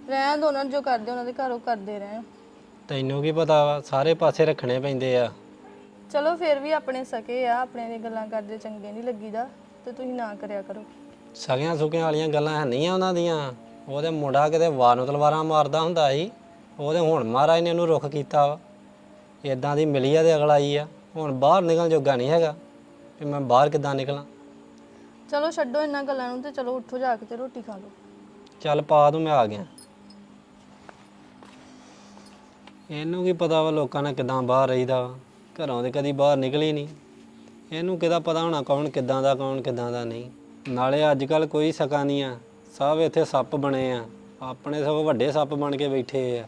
ਰਹਿਣ ਦੋ ਉਹਨਾਂ ਨੂੰ ਜੋ ਕਰਦੇ ਉਹਨਾਂ ਦੇ ਘਰੋਂ ਕਰਦੇ ਰਹਿਣ। ਤੈਨੂੰ ਕੀ ਪਤਾ ਵਾ ਸਾਰੇ ਪਾਸੇ ਰੱਖਣੇ ਪੈਂਦੇ ਆ। ਚਲੋ ਫਿਰ ਵੀ ਆਪਣੇ ਸਕੇ ਆ ਆਪਣੇ ਦੀ ਗੱਲਾਂ ਕਰਦੇ ਚੰਗੇ ਨਹੀਂ ਲੱਗੀਦਾ। ਤੇ ਤੁਸੀਂ ਨਾ ਕਰਿਆ ਕਰੋ। ਸਗਿਆਂ ਸੁਕਿਆਂ ਵਾਲੀਆਂ ਗੱਲਾਂ ਹੈ ਨਹੀਂ ਆ ਉਹਨਾਂ ਦੀਆਂ। ਉਹਦੇ ਮੁੰਡਾ ਕਿਤੇ ਵਾਰ ਨੂੰ ਤਲਵਾਰਾਂ ਮਾਰਦਾ ਹੁੰਦਾ ਸੀ। ਉਹਦੇ ਹੁਣ ਮਹਾਰਾਜ ਨੇ ਉਹਨੂੰ ਰੁੱਖ ਕੀਤਾ ਵਾ। ਇਦਾਂ ਦੀ ਮਿਲੀ ਆ ਤੇ ਅਗਲਾਈ ਆ। ਹੁਣ ਬਾਹਰ ਨਿਕਲ ਜੋਗਾ ਨਹੀਂ ਹੈਗਾ। ਵੀ ਮੈਂ ਬਾਹਰ ਕਿੱਦਾਂ ਨਿਕਲਾਂ। ਚਲੋ ਛੱਡੋ ਇਹਨਾਂ ਗੱਲਾਂ ਨੂੰ ਤੇ ਚਲੋ ਉੱਠੋ ਜਾ ਕੇ ਤੇ ਰੋਟੀ ਖਾ ਲਓ। ਚੱਲ ਪਾ ਤੂੰ ਮੈਂ ਆ ਗਿਆ। ਇਹਨੂੰ ਕੀ ਪਤਾ ਵਾ ਲੋਕਾਂ ਨੇ ਕਿਦਾਂ ਬਾਹਰ ਰਹੀਦਾ ਵਾ। ਘਰੋਂ ਦੇ ਕਦੀ ਬਾਹਰ ਨਿਕਲੀ ਨਹੀਂ। ਇਹਨੂੰ ਕਿਹਦਾ ਪਤਾ ਹੋਣਾ ਕੌਣ ਕਿੱਦਾਂ ਦਾ, ਕੌਣ ਕਿੱਦਾਂ ਦਾ ਨਹੀਂ। ਨਾਲੇ ਅੱਜ ਕੱਲ ਕੋਈ ਸਕਾ ਨਹੀਂ ਆ। ਸਭ ਇੱਥੇ ਸੱਪ ਬਣੇ ਆ। ਆਪਣੇ ਸਭ ਵੱਡੇ ਸੱਪ ਬਣ ਕੇ ਬੈਠੇ ਆ।